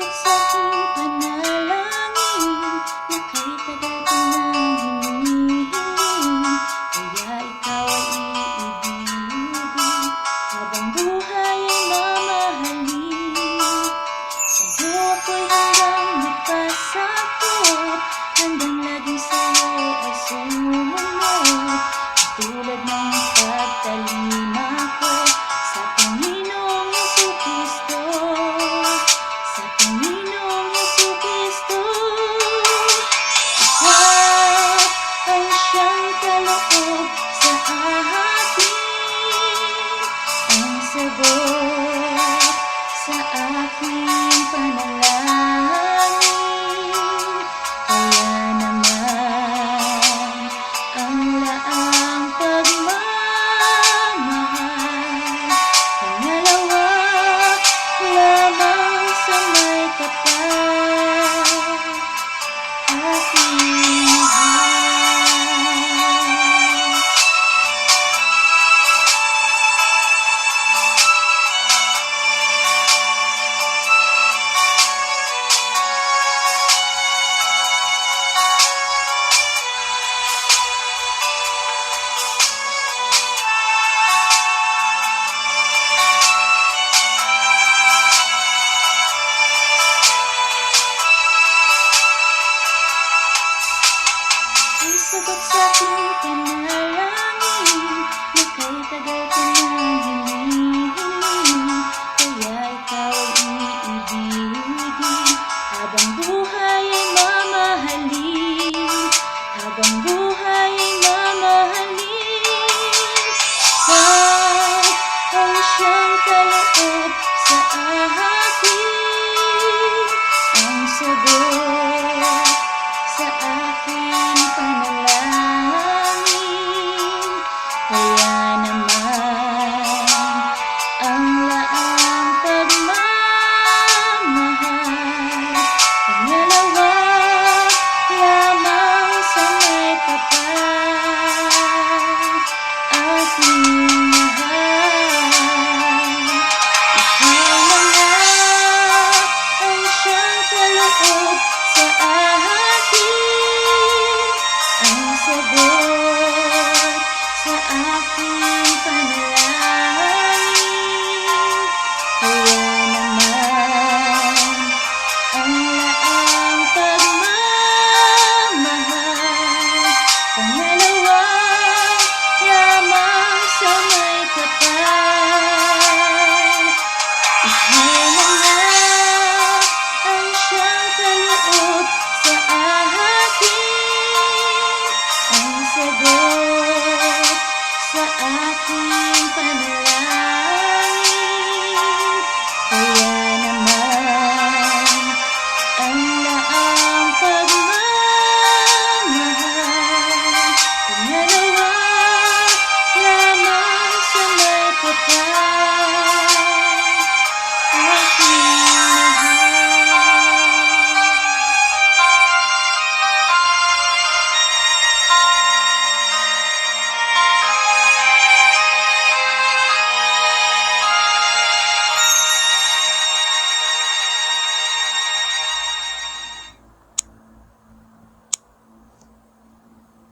Thank you. Sagot sa aking panalangin Na kay tagal ko nang hinihiling Kaya ikaw ang iniibigin Habang buhay ay mamahalin. Habang buhay ay mamahalin. Ikaw ang siyang kaloob sa akin Ang sagot sagot sa aking panalangin. Kaya sagot sa aking panalangin. Ayan.